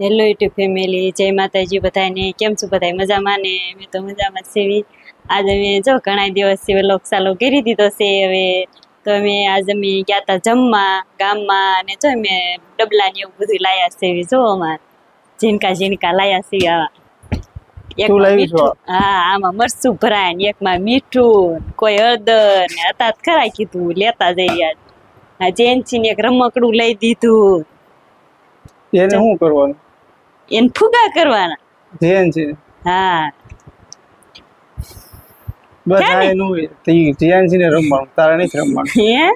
Hello YouTube family જય માતાજી બધાને. કેમ છો બધા મજામાં ને? અમે તો મજામાં સેવી આજે અમે જો ઘણા દિવસથી વ્લોગ ચાલુ કરી દીધો છે હવે. તો અમે આજે અમે ગયા હતા જમવા ગામમાં અને જો અમે ડબલા ને એવું બધું લાયા છે જો અમાર ઝીણકા ઝીણકા લાયા છે આવા. હા આમાં મરચું ભરાય ને એકમાં મીઠું કોઈ હળદર ને હતા ખરા કીધું. લેતા જઈએ આ જેન્સી ને એક રમકડું લઈ દીધું. એને શું કરવાનું? એને ફુગા કરવાના. જેન છે. હા. બસ આ એનું. તો છે ને રમવાનું તારે નથી રમવાનું. હે?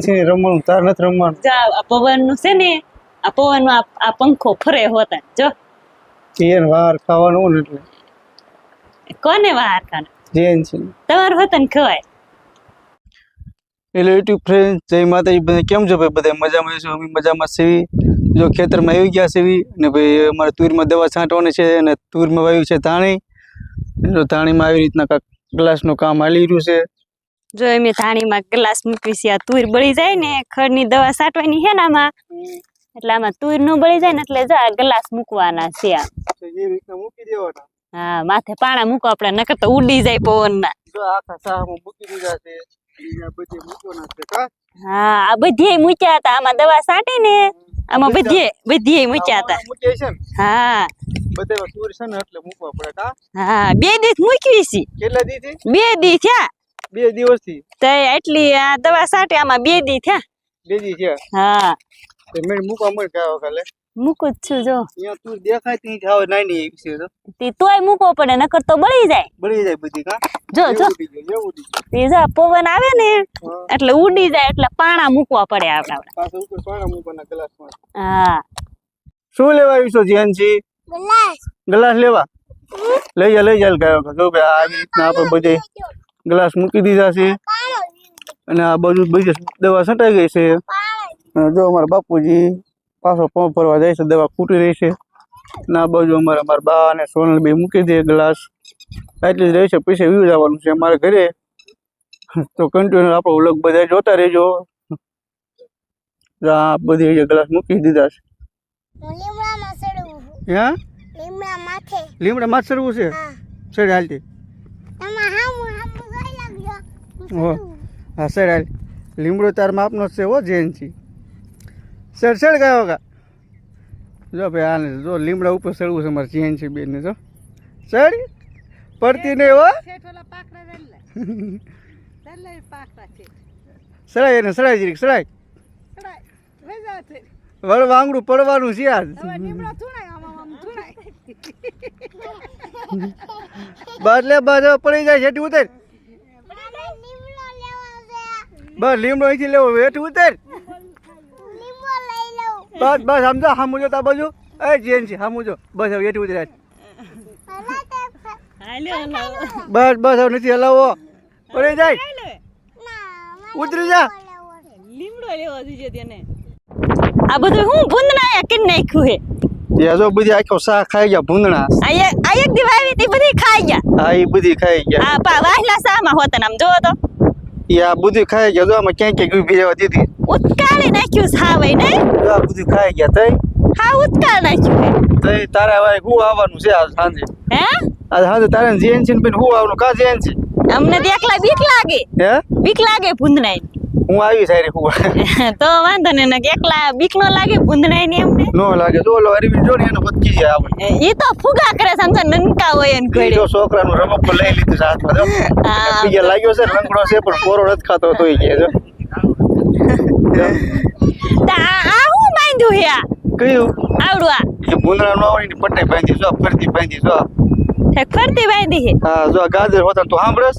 છે ને રમવાનું તારે નથી રમવાનું. જા આ પવનનું છે ને આ પવન આ પંખો ફરે હોતા જો. ધ્યાન વાર ખાવાનું એટલે. કોને વાર ખાને ધ્યાન છે તમારું હોતન ખવાય. હેલો યુટ્યુબ ફ્રેન્ડ જય માતાજી બધા કેમ છો ભાઈ? બધા મજામાં છો અમે મજામાં સેવી જો ખેતરમાં આવી ગયા સેવી ને ભાઈ અમારે તુરમાં દવા છાંટવાની છે અને તુરમાં વાવ્યું છે ધાણી. જો ધાણીમાં આવી રીતના કાંક ગ્લાસનું કામ હાલી રહ્યું છે. જો એમ ધાણીમાં ગ્લાસ મૂકવી છે આ તુર બળી જાય ને ખડની દવા છાંટવાની છે ને આમાં. એટલે આમાં તુરનું બળી જાય ને એટલે જો આ ગ્લાસ મૂકવાના છે આ. મૂકી દેવાના. હા માથે પાણા મૂકો આપણે નકર તો ઉડી જાય મૂકી છે છે કા? હા આ બધી મૂક્યા હતા આમાં દવા છાંટી ને આમાં બધીએ બધીએ મૂક્યા હતા હા. બધે છે ને એટલે મૂકવા પડે કા હા બે દિવસ મૂકવી છે. કેટલા દી થી બે દી થયા બે દિવસથી? તો એટલી આ દવા સાટે આમાં બે દી થયા બે દી થયા હા. મેં મૂકવા મળે ગયા કાલે? મૂકું જ છું જો. તું દેખાય તી જાવ નાઈ નહીં એક છે તો તે તોય મૂકવો પડે નકર તો બળી જાય. બળી જાય બધી કા? જો જો. તે જો પવન આવે ને એટલે ઉડી જાય એટલે પાણા મૂકવા પડે આપણે આપણે. ઉપર પાણા મૂકવાના ગ્લાસમાં. હા. શું લેવા આવ્યું છો જીયાનજી ગ્લાસ લેવા? લઈ જા લઈ જા ગયો જો ભાઈ આવી રીતના આપણે બધે ગ્લાસ મૂકી દીધા છે. અને આ બધું બધી દવા છંટાઈ ગઈ છે. જો અમારા બાપુજી. પાછો પંપ ભરવા જાય છે દવા ખૂટી રહી છે. ના બાજુ અમારે અમારા બા અને સોનલ બે મૂકી દે ગ્લાસ. એટલી જ રહી છે પૈસા વ્યૂ જવાનું છે અમારે ઘરે. તો કન્ટિન્યુ આપણો વ્લોગ બધા જોતા રહેજો. આ બધી ગ્લાસ મૂકી દીધા છે. હું? લીમડા માથે. સરવું છે? સર હાલતી હો સર હાલ. લીમડો તાર માપનો છે હો જેનથી સર સર ગયો કા જો ભાઈ આને જો લીમડા ઉપર ચડવું છે મારે ચેન છે બેન જો. ચડ? પડતી નહીં હો. સડાય એને સડાય જરીક સડાય. વળ વાંગડું પડવાનું છે આજ. બદલે હવે પડી જાય છેટી ઉતર. લીમડો લેવો બસ લીમડો અહીંથી લેવો હેઠી ઉતર. બસ બસ સમજો સામું જો તા બાજુ. એ જેન છે સામું જો બસ હવે ઉતર હલા બસ બસ હવે નથી હલાવો પડી જાય. ઉતરી જા. લેવો છે. લીમડો લેવો જોઈએ તેને. આ બધું હું ભૂંદના કે નાખ્યું હે જો બધી આખો શાક ખાઈ ગયા ભૂંગણા આ એક આ એક દી વાવી તી બધી ખાઈ ગયા. હા એ બધી ખાઈ ગયા. આ પા વાહલા સામાં હોતન આમ જોવો તો. આ બધી ખાઈ ગયા. જો આમાં ક્યાંય ક્યાંય ઊભી રહેવા દીધી. ઉત્કાળી નાખ્યું સાવઈ ને? જો આ બધી ખાઈ ગયા. તઈ? હા ઉત્કાળ નાખ્યું તઈ તારા ભાઈ હું આવવાનું છે આજ સાંજે? હે? આજ સાંજે તારે જેન છે ને બેન હું આવવાનું? કા જેન છે? અમને તો એકલા બીક લાગે. હે? બીક લાગે ભૂંદનાઈ હું આવી સારી હું. તો વાંધો ને એકલા બીક નો લાગે ભૂંદનાઈ ને એમને નો લાગે જો ઓલો અરવિંદ જો ને એને જાય આપણે. એ તો ફુગા કરે સમજો નનકા હોય એને ઈ ઘોડે જો છોકરાનું રમકડું લઈ લીધું હાથમાં જો. બીજા લાગ્યો છે રંગડો છે પણ કોરો નથી ખાતો તોય કે જો. તા આ હું બાંધ્યું હે કયું? આવડવા. એ ભૂંદડા નો આવડી ને પટ્ટે બાંધી જો ફરતી બાંધી જો. ફરતી બાંધી હે હા જો ગાજર હોતા તો સાંભળસ?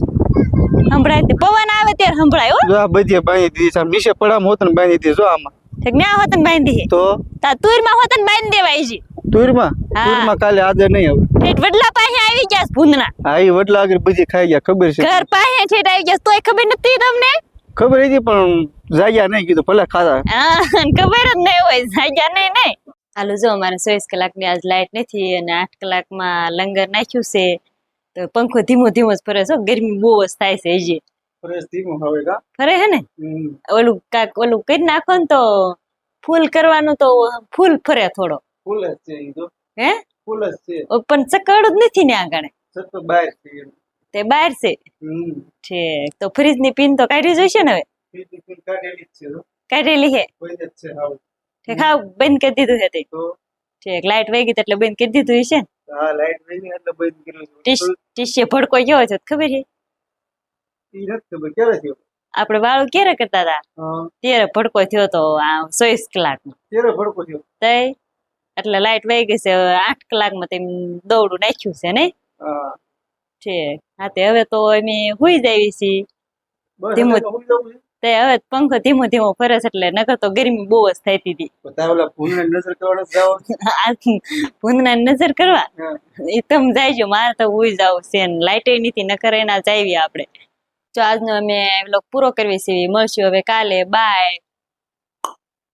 સંભળાય તે પવન આવે ત્યારે સંભળાય હો. જો આ બધી બાંધી દીધી છે નીચે પડામ હોત ને બાંધી દીધી જો આમાં. ઠેક ન્યા હોતન બાંધી તો? તા તુરમાં હોતન બાંધી દેવાય છે. તુરમાં? કાલે આજે નહીં આવે. ઠેઠ વડલા પાસે આવી ગયા ભૂંદના. હા એ વડલા આગળ બધી ખાઈ ગયા ખબર છે? ઘર પાસે ઠેઠ આવી ગયા તોય ખબર નથી તમને? ખબર હતી પણ જાગ્યા નહીં કીધું ભલે ખાતા ખબર જ નહીં હોય જાગ્યા નહીં નહીં હાલો જો અમારે ચોવીસ કલાકની આજ લાઈટ નથી અને આઠ કલાકમાં લંગર નાખ્યું છે. તો પંખો ધીમો ધીમો જ ફરે છે ગરમી બહુ જ થાય છે હજી. ફરે હે ને? ઓલું કાક ઓલું કરી નાખો ને તો ફૂલ કરવાનું તો ફૂલ ફરે થોડો. ફૂલ જ છે હે? ફૂલ જ છે. પણ ચકડું જ નથી ને આગળ બહાર છે તે બહાર છે? છે તો ફ્રીજની પિન તો કાઢી જોઈશે ને હવે? કાઢેલી છે કાઢેલી હે? બંધ કરી દીધું છે તે. ઠીક લાઈટ વહી ગઈ એટલે બંધ કરી દીધું હશે ને? હા લાઈટ નહીં એટલે બંધ કર્યું છે ભડકો કેવો છે ખબર છે? ઈ નથી ખબર ક્યારે થયો? આપણે વાળું ક્યારે કરતા હતા? ત્યારે ભડકો થયો તો આ ચોવીસ કલાકમાં. ત્યારે ભડકો થયો? તય એટલે લાઈટ વહી ગઈ છે હવે આઠ કલાકમાં તેમ દોડું નાખ્યું છે ને ઠીક. છે હા તે હવે તો અમે હુઈ જાય છીએ બસ ધીમો- તો હવે પંખો ધીમો ધીમો ફરે છે એટલે નકર તો ગરમી બહુ જ થતી હતી. ભૂંદના નજર કરવા? હા. એ તમે જાયજો મારે તો હુઈ જાવ છે લાઈટ નથી નકર એના જાવી આપણે. જો આજનો અમે વ્લોગ પૂરો કરવી છીએ મળશું હવે કાલે બાય